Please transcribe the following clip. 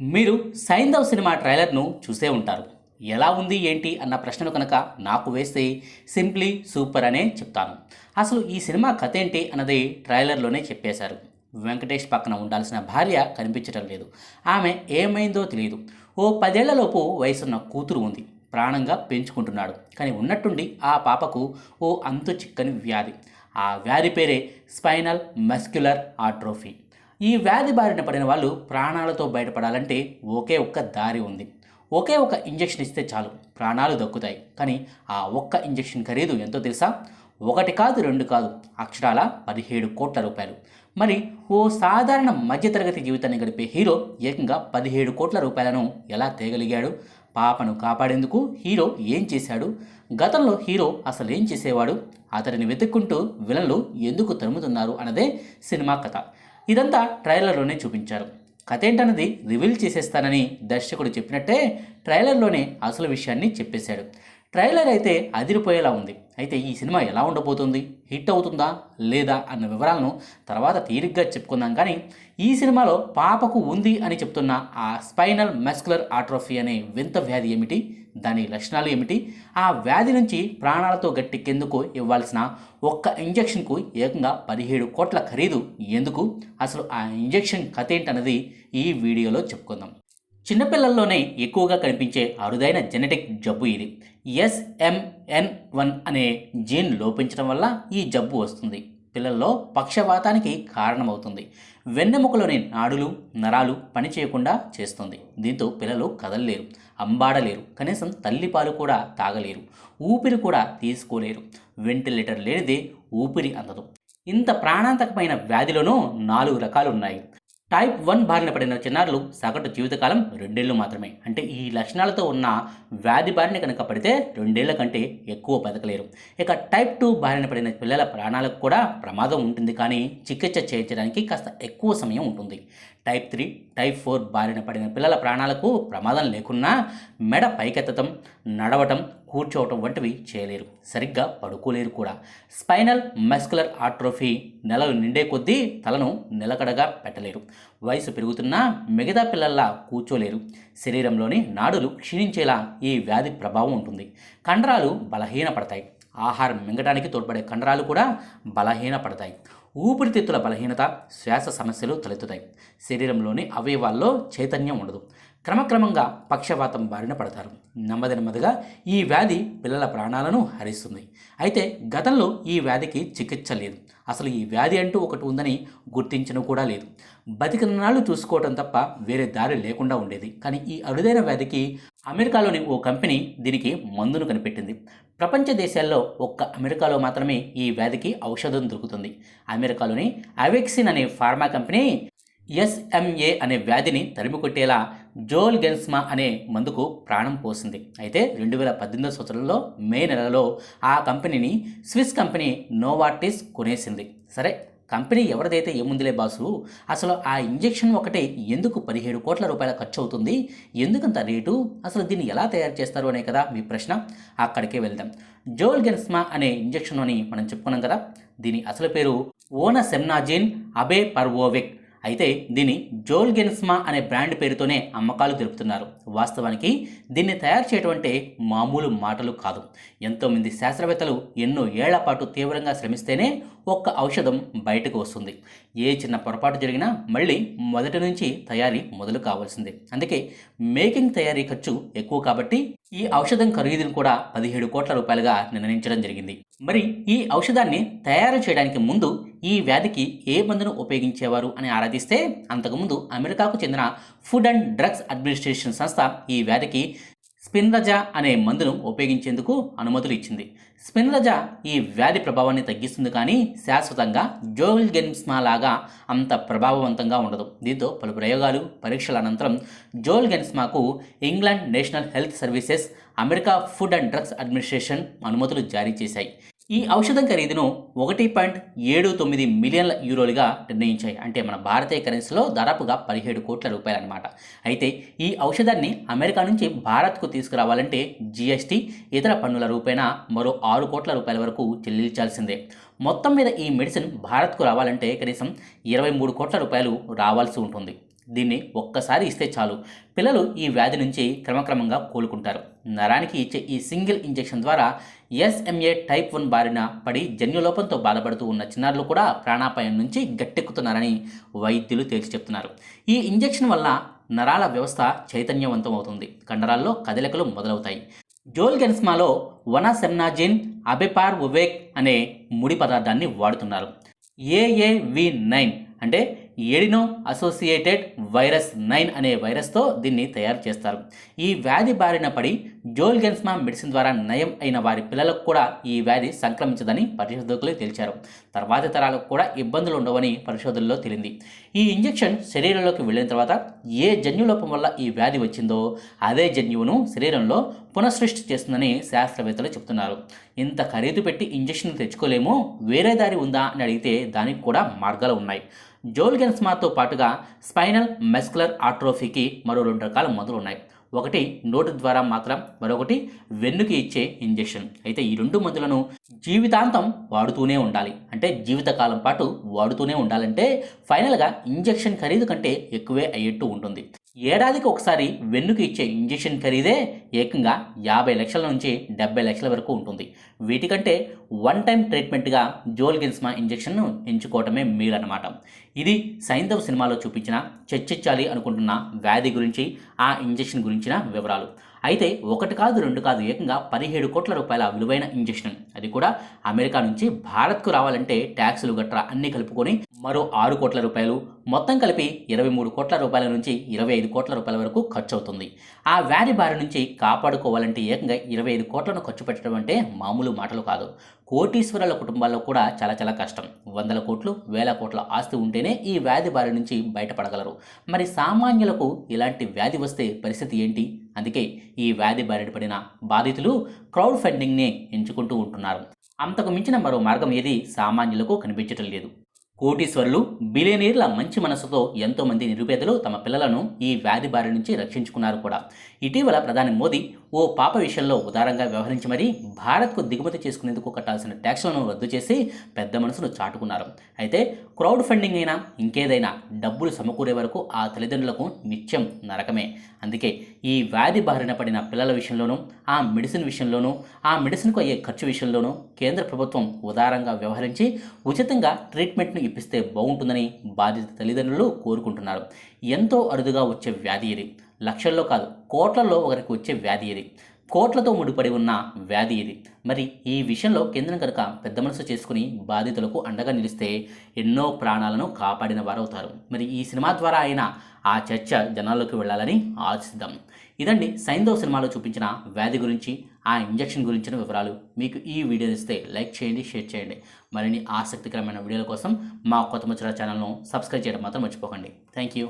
మీరు సైంధవ్ సినిమా ట్రైలర్ను చూసే ఉంటారు. ఎలా ఉంది ఏంటి అన్న ప్రశ్నను కనుక నాకు వేస్తే సింప్లీ సూపర్ అనే చెప్తాను. అసలు ఈ సినిమా కథ ఏంటి అన్నది ట్రైలర్లోనే చెప్పేశారు. వెంకటేష్ పక్కన ఉండాల్సిన భార్య కనిపించడం లేదు. ఆమె ఏమైందో తెలియదు ఓ పదేళ్ళలోపు వయసున్న కూతురు ఉంది. ప్రాణంగా పెంచుకుంటున్నాడు. కానీ ఉన్నట్టుండి ఆ పాపకు ఓ అంతు చిక్కని వ్యాధి. ఆ వ్యాధి పేరే స్పైనల్ మస్క్యులర్ ఆట్రోఫీ. ఈ వ్యాధి బారిన పడిన వాళ్ళు ప్రాణాలతో బయటపడాలంటే ఒకే ఒక్క దారి ఉంది. ఒకే ఒక ఇంజెక్షన్ ఇస్తే చాలు ప్రాణాలు దక్కుతాయి. కానీ ఆ ఒక్క ఇంజెక్షన్ ఖరీదు ఎంతో తెలుసా? ఒకటి కాదు రెండు కాదు అక్షరాల పదిహేడు కోట్ల రూపాయలు. మరి ఓ సాధారణ మధ్యతరగతి జీవితాన్ని గడిపే హీరో ఏకంగా పదిహేడు కోట్ల రూపాయలను ఎలా తేగలిగాడు? పాపను కాపాడేందుకు హీరో ఏం చేశాడు? గతంలో హీరో అసలు ఏం చేసేవాడు? అతడిని వెతుక్కుంటూ విలన్లు ఎందుకు తరుముతున్నారు? అన్నదే సినిమా కథ. ఇదంతా ట్రైలర్లోనే చూపించారు. కథ ఏంటన్నది రివీల్ చేసేస్తానని దర్శకుడు చెప్పినట్టే ట్రైలర్లోనే అసలు విషయాన్ని చెప్పేశాడు. ట్రైలర్ అయితే అదిరిపోయేలా ఉంది. అయితే ఈ సినిమా ఎలా ఉండబోతుంది? హిట్ అవుతుందా? లేదా? అన్న వివరాలను తర్వాత తీరిగ్గా చెప్పుకుందాం కానీ ఈ సినిమాలో పాపకు ఉంది అని చెప్తున్న ఆ స్పైనల్ మస్కులర్ ఆట్రోఫీ అనే వింత వ్యాధి ఏమిటి? దాని లక్షణాలు ఏమిటి? ఆ వ్యాధి నుంచి ప్రాణాలతో గట్టెక్కేందుకు ఇవ్వాల్సిన ఒక్క ఇంజెక్షన్కు ఏకంగా పదిహేడు కోట్ల ఖరీదు. ఎందుకు? అసలు ఆ ఇంజెక్షన్ కథ ఏంటన్నది ఈ వీడియోలో చెప్పుకుందాం. చిన్నపిల్లల్లోనే ఎక్కువగా కనిపించే అరుదైన జెనెటిక్ జబ్బు ఇది. ఎస్ఎంఎన్ వన్ అనే జీన్ లోపించడం వల్ల ఈ జబ్బు వస్తుంది. పిల్లల్లో పక్షవాతానికి కారణమవుతుంది. వెన్నెముకలోని నాడులు నరాలు పనిచేయకుండా చేస్తుంది. దీంతో పిల్లలు కదలలేరు. అంబాడలేరు. కనీసం తల్లిపాలు కూడా తాగలేరు. ఊపిరి కూడా తీసుకోలేరు. వెంటిలేటర్ లేనిదే ఊపిరి అందదు. ఇంత ప్రాణాంతకమైన వ్యాధిలోనూ నాలుగు రకాలు ఉన్నాయి టైప్ వన్ బారిన పడిన చిన్నారులు సగటు జీవితకాలం రెండేళ్ళు మాత్రమే. అంటే ఈ లక్షణాలతో ఉన్న వ్యాధి బారిన కనుక పడితే రెండేళ్ళ కంటే ఎక్కువ బతకలేరు. ఇక టైప్ టూ బారిన పడిన పిల్లల ప్రాణాలకు కూడా ప్రమాదం ఉంటుంది. కానీ చికిత్స చేయించడానికి కాస్త ఎక్కువ సమయం ఉంటుంది. టైప్ త్రీ టైప్ ఫోర్ బారిన పడిన పిల్లల ప్రాణాలకు ప్రమాదం లేకున్నా మెడ పైకెత్తడం నడవటం కూర్చోవటం వంటివి చేయలేరు. సరిగ్గా పడుకోలేరు కూడా. స్పైనల్ మస్కులర్ ఆట్రోఫీ నెలలు నిండే కొద్దీ తలను నిలకడగా పెట్టలేరు. వయసు పెరుగుతున్నా మిగతా పిల్లల్లా కూర్చోలేరు. శరీరంలోని నాడులు క్షీణించేలా ఈ వ్యాధి ప్రభావం ఉంటుంది. కండరాలు బలహీనపడతాయి. ఆహారం మింగడానికి తోడ్పడే కండరాలు కూడా బలహీనపడతాయి. ఊపిరితిత్తుల బలహీనత శ్వాస సమస్యలు తలెత్తుతాయి. శరీరంలోని అవయవాల్లో చైతన్యం ఉండదు. క్రమక్రమంగా పక్షవాతం బారిన పడతారు. నెమ్మది నెమ్మదిగా ఈ వ్యాధి పిల్లల ప్రాణాలను హరిస్తుంది. అయితే గతంలో ఈ వ్యాధికి చికిత్స లేదు. అసలు ఈ వ్యాధి అంటూ ఒకటి ఉందని గుర్తించను కూడా లేదు. బతికినాళ్ళు చూసుకోవటం చూసుకోవడం తప్ప వేరే దారి లేకుండా ఉండేది. కానీ ఈ అరుదైన వ్యాధికి అమెరికాలోని ఓ కంపెనీ దీనికి మందును కనిపెట్టింది. ప్రపంచ దేశాల్లో ఒక్క అమెరికాలో మాత్రమే ఈ వ్యాధికి ఔషధం దొరుకుతుంది. అమెరికాలోని అవెక్సిన్ అనే ఫార్మా కంపెనీ ఎస్ఎంఏ అనే వ్యాధిని తరిమికొట్టేలా జోల్ గెన్స్మా అనే మందుకు ప్రాణం పోసింది. అయితే రెండు వేల పద్దెనిమిదో సంవత్సరంలో మే నెలలో ఆ కంపెనీని స్విస్ కంపెనీ నోవార్టిస్ కొనేసింది. సరే కంపెనీ ఎవరిదైతే ఏముందిలే బాసు? అసలు ఆ ఇంజెక్షన్ ఒకటే ఎందుకు పదిహేడు కోట్ల రూపాయల ఖర్చు అవుతుంది ఎందుకంత రేటు? అసలు దీన్ని ఎలా తయారు చేస్తారు అనే కదా మీ ప్రశ్న. అక్కడికే వెళ్దాం. జోల్ గెన్స్మా అనే ఇంజెక్షన్ అని మనం చెప్పుకున్నాం కదా దీని అసలు పేరు ఓనసెమ్నాజిన్ అబే పర్వోవిక్ అయితే దీన్ని జోల్గెన్స్మా అనే బ్రాండ్ పేరుతోనే అమ్మకాలు తెలుపుతున్నారు. వాస్తవానికి దీన్ని తయారు చేయడం అంటే మామూలు మాటలు కాదు. ఎంతోమంది శాస్త్రవేత్తలు ఎన్నో ఏళ్ళ పాటు తీవ్రంగా శ్రమిస్తేనే ఒక్క ఔషధం బయటకు వస్తుంది. ఏ చిన్న పొరపాటు జరిగినా మళ్ళీ మొదటి నుంచి తయారీ మొదలు కావాల్సిందే. అందుకే మేకింగ్ తయారీ ఖర్చు ఎక్కువ కాబట్టి ఈ ఔషధం ఖరీదును కూడా పదిహేడు కోట్ల రూపాయలుగా నిర్ణయించడం జరిగింది. మరి ఈ ఔషధాన్ని తయారు చేయడానికి ముందు ఈ వ్యాధికి ఏ మందును ఉపయోగించేవారు అని ఆరాధిస్తే అంతకుముందు అమెరికాకు చెందిన ఫుడ్ అండ్ డ్రగ్స్ అడ్మినిస్ట్రేషన్ సంస్థ ఈ వ్యాధికి స్పిన్రజా అనే మందును ఉపయోగించేందుకు అనుమతులు ఇచ్చింది. స్పిన్రజా ఈ వ్యాధి ప్రభావాన్ని తగ్గిస్తుంది కానీ శాశ్వతంగా జోల్గెన్స్మా లాగా అంత ప్రభావవంతంగా ఉండదు. దీంతో పలు ప్రయోగాలు పరీక్షల అనంతరం జోల్గెన్స్మాకు England national health services America food and drugs administration అనుమతులు జారీ చేశాయి. ఈ ఔషధం ఖరీదును ఒకటి పాయింట్ ఏడు తొమ్మిది మిలియన్ల యూరోలుగా నిర్ణయించాయి. అంటే మన భారతీయ కరెన్సీలో దాదాపుగా పదిహేడు కోట్ల రూపాయలు అనమాట అయితే ఈ ఔషధాన్ని అమెరికా నుంచి భారత్కు తీసుకురావాలంటే జీఎస్టీ ఇతర పన్నుల రూపేణా మరో ఆరు కోట్ల రూపాయల వరకు చెల్లించాల్సిందే. మొత్తం మీద ఈ మెడిసిన్ భారత్కు రావాలంటే కనీసం ఇరవై మూడు కోట్ల రూపాయలు రావాల్సి ఉంటుంది. దీన్ని ఒక్కసారి ఇస్తే చాలు. పిల్లలు ఈ వ్యాధి నుంచి క్రమక్రమంగా కోలుకుంటారు. నరానికి ఇచ్చే ఈ సింగిల్ ఇంజెక్షన్ ద్వారా ఎస్ఎంఏ టైప్ వన్ బారిన పడి జన్యులోపంతో బాధపడుతూ ఉన్న చిన్నారులు కూడా ప్రాణాపాయం నుంచి గట్టెక్కుతున్నారని వైద్యులు తేల్చి చెప్తున్నారు. ఈ ఇంజెక్షన్ వల్ల నరాల వ్యవస్థ చైతన్యవంతం అవుతుంది కండరాల్లో కదలికలు మొదలవుతాయి. జోల్గెన్స్మాలో వనసెమ్నాజిన్ అబెపార్ ఉవేక్ అనే ముడి పదార్థాన్ని వాడుతున్నారు. ఏఏవి నైన్ అంటే ఎడినో అసోసియేటెడ్ వైరస్ నైన్ అనే వైరస్తో దీన్ని తయారు చేస్తారు. ఈ వ్యాధి బారిన పడి జోల్గెన్స్మా మెడిసిన్ ద్వారా నయం అయిన వారి పిల్లలకు కూడా ఈ వ్యాధి సంక్రమించదని పరిశోధకులు తేల్చారు. తర్వాతి తరాలకు కూడా ఇబ్బందులు ఉండవని పరిశోధనలో తేలింది. ఈ ఇంజెక్షన్ శరీరంలోకి వెళ్ళిన తర్వాత ఏ జన్యులోపం వల్ల ఈ వ్యాధి వచ్చిందో అదే జన్యువును శరీరంలో పునఃసృష్టి చేస్తుందని శాస్త్రవేత్తలు చెప్తున్నారు. ఇంత ఖరీదు పెట్టి ఇంజెక్షన్ తెచ్చుకోలేము వేరే దారి ఉందా అని అడిగితే దానికి కూడా మార్గాలు ఉన్నాయి. జోల్గెన్స్మాతో పాటుగా స్పైనల్ మెస్కులర్ ఆట్రోఫీకి మరో రెండు రకాల మందులు ఉన్నాయి. ఒకటి నోటి ద్వారా మాత్రం మరొకటి వెన్నుకి ఇచ్చే ఇంజెక్షన్. అయితే ఈ రెండు మందులను జీవితాంతం వాడుతూనే ఉండాలి. అంటే జీవితకాలం పాటు వాడుతూనే ఉండాలంటే ఫైనల్గా ఇంజెక్షన్ ఖరీదు కంటే ఎక్కువే అయ్యేట్టు ఉంటుంది. ఏడాదికి ఒకసారి వెన్నుకి ఇచ్చే ఇంజెక్షన్ ఖరీదే ఏకంగా యాభై లక్షల నుంచి డెబ్బై లక్షల వరకు ఉంటుంది. వీటికంటే వన్ టైం ట్రీట్మెంట్గా జోల్గిన్స్మా ఇంజెక్షన్ను ఎంచుకోవటమే మేలన్నమాట. ఇది సైంధవ్ సినిమాలో చూపించిన చర్చించాలి అనుకుంటున్న వ్యాధి గురించి ఆ ఇంజెక్షన్ గురించిన వివరాలు. అయితే ఒకటి కాదు రెండు కాదు ఏకంగా పదిహేడు కోట్ల రూపాయల విలువైన ఇంజెక్షన్. అది కూడా అమెరికా నుంచి భారత్కు రావాలంటే ట్యాక్సులు గట్రా అన్నీ కలుపుకొని మరో ఆరు కోట్ల రూపాయలు మొత్తం కలిపి ఇరవై మూడు కోట్ల రూపాయల నుంచి ఇరవై ఐదు కోట్ల రూపాయల వరకు ఖర్చు అవుతుంది ఆ వ్యాధి బారి నుంచి కాపాడుకోవాలంటే ఏకంగా ఇరవై ఐదు కోట్లను ఖర్చు పెట్టడం అంటే మామూలు మాటలు కాదు. కోటీశ్వరుల కుటుంబాల్లో కూడా చాలా చాలా కష్టం. వందల కోట్లు వేల కోట్ల ఆస్తి ఉంటేనే ఈ వ్యాధి బారి నుంచి బయటపడగలరు. మరి సామాన్యులకు ఇలాంటి వ్యాధి వస్తే పరిస్థితి ఏంటి? అందుకే ఈ వ్యాధి బారిన పడిన బాధితులు క్రౌడ్ ఫండింగ్ని ఎంచుకుంటూ ఉంటున్నారు. అంతకు మించిన మరో మార్గం ఏది? సామాన్యులకు కనిపించటం లేదు. కోటీశ్వరులు బిలియనీర్ల మంచి మనసుతో ఎంతోమంది నిరుపేదలు తమ పిల్లలను ఈ వ్యాధి బారి నుంచి రక్షించుకున్నారు కూడా. ఇటీవల ప్రధాని మోదీ ఓ పాప విషయంలో ఉదారంగా వ్యవహరించి మరీ భారత్కు దిగుమతి చేసుకునేందుకు కట్టాల్సిన ట్యాక్స్లను రద్దు చేసి పెద్ద మనసును చాటుకున్నారు. అయితే క్రౌడ్ ఫండింగ్ అయినా ఇంకేదైనా డబ్బులు సమకూరే వరకు ఆ తల్లిదండ్రులకు నిత్యం నరకమే. అందుకే ఈ వ్యాధి బారిన పడిన పిల్లల విషయంలోనూ ఆ మెడిసిన్ విషయంలోనూ ఆ మెడిసిన్కు అయ్యే ఖర్చు విషయంలోనూ కేంద్ర ప్రభుత్వం ఉదారంగా వ్యవహరించి ఉచితంగా ట్రీట్మెంట్ను ఇప్పిస్తే బాగుంటుందని బాధిత తల్లిదండ్రులు కోరుకుంటున్నారు. ఎంతో అరుదుగా వచ్చే వ్యాధి ఇది. లక్షల్లో కాదు కోట్లలో ఒకరికి వచ్చే వ్యాధి ఇది. కోట్లతో ముడిపడి ఉన్న వ్యాధి ఇది. మరి ఈ విషయంలో కేంద్రం కనుక పెద్ద మనసు చేసుకుని బాధితులకు అండగా నిలిస్తే ఎన్నో ప్రాణాలను కాపాడిన వారవుతారు. మరి ఈ సినిమా ద్వారా అయినా ఆ చర్చ జనాల్లోకి వెళ్ళాలని ఆశిద్దాం. ఇదండి సైంధవ్ సినిమాలో చూపించిన వ్యాధి గురించి ఆ ఇంజెక్షన్ గురించిన వివరాలు మీకు ఈ వీడియో ఇస్తే లైక్ చేయండి షేర్ చేయండి. మరిన్ని ఆసక్తికరమైన వీడియోల కోసం మా కొత్త ముచ్చట ఛానల్ను సబ్స్క్రైబ్ చేయడం మాత్రం మర్చిపోకండి. Thank you